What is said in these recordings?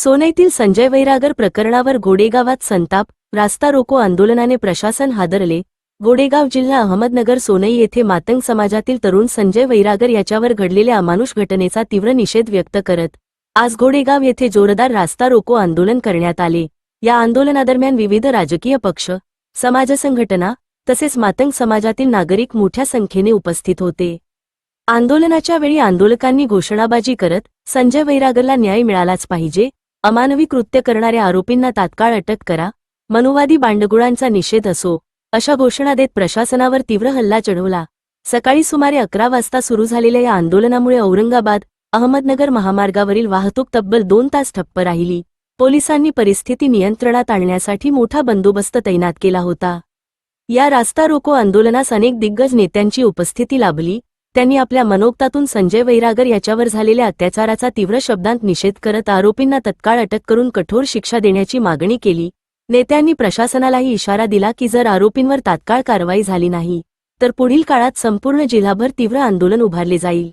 सोनईतील संजय वैरागर प्रकरणावर गोडेगावात संताप रास्ता रोको आंदोलनाने प्रशासन हादरले. गोडेगाव जिल्हा अहमदनगर सोनई येथे मातंग समाजातील तरुण संजय वैरागर याच्यावर घडलेल्या अमानुष घटनेचा तीव्र निषेध व्यक्त करत आज घोडेगाव येथे जोरदार रास्ता रोको आंदोलन करण्यात आले. या आंदोलनादरम्यान विविध राजकीय पक्ष समाज संघटना तसेच मातंग समाजातील नागरिक मोठ्या संख्येने उपस्थित होते. आंदोलनाच्या वेळी आंदोलकांनी घोषणाबाजी करत संजय वैरागरला न्याय मिळालाच पाहिजे अमानवी कृत्य करणाऱ्या आरोपींना तात्काळ अटक करा मनुवादी बांडगुळांचा निषेध असो अशा घोषणा देत प्रशासनावर तीव्र हल्ला चढवला. सकाळी सुमारे अकरा वाजता सुरू झालेल्या या आंदोलनामुळे औरंगाबाद अहमदनगर महामार्गावरील वाहतूक तब्बल दोन तास ठप्प राहिली. पोलिसांनी परिस्थिती नियंत्रणात आणण्यासाठी मोठा बंदोबस्त तैनात केला होता. या रास्ता रोको आंदोलनास अनेक दिग्गज नेत्यांची उपस्थिती लाभली त्यांनी आपल्या मनोक्तातून संजय वैरागर याच्यावर झालेल्या अत्याचाराचा तीव्र शब्दांत निषेध करत आरोपींना तत्काळ अटक करून कठोर शिक्षा देण्याची मागणी केली. नेत्यांनी प्रशासनालाही इशारा दिला की जर आरोपींवर तात्काळ कारवाई झाली नाही तर पुढील काळात संपूर्ण जिल्हाभर तीव्र आंदोलन उभारले जाईल.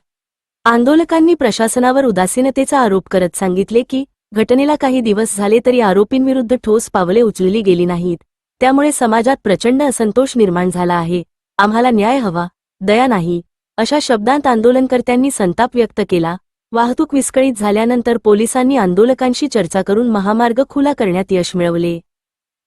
आंदोलकांनी प्रशासनावर उदासीनतेचा आरोप करत सांगितले की घटनेला काही दिवस झाले तरी आरोपींविरुद्ध ठोस पावले उचलली गेली नाहीत. त्यामुळे समाजात प्रचंड असंतोष निर्माण झाला आहे. आम्हाला न्याय हवा. दया नाही. अशा शब्दांत आंदोलनकर्त्यांनी संताप व्यक्त केला. वाहतूक विस्कळीत झाल्यानंतर पोलिसांनी आंदोलकांशी चर्चा करून महामार्ग खुला करण्यात यश मिळवले.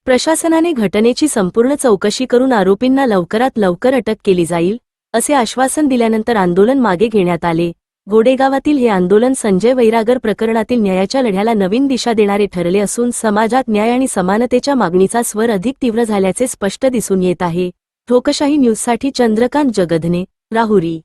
प्रशासनाने घटनेची संपूर्ण चौकशी करून आरोपींना लवकरात लवकर अटक केली जाईल असे आश्वासन दिल्यानंतर आंदोलन मागे घेण्यात आले. गोडेगावातील हे आंदोलन संजय वैरागर प्रकरणातील न्यायाच्या लढ्याला नवीन दिशा देणारे ठरले असून समाजात न्याय आणि समानतेच्या मागणीचा स्वर अधिक तीव्र झाल्याचे स्पष्ट दिसून येत आहे. ठोकशाही न्यूजसाठी चंद्रकांत जगधने राहुरी.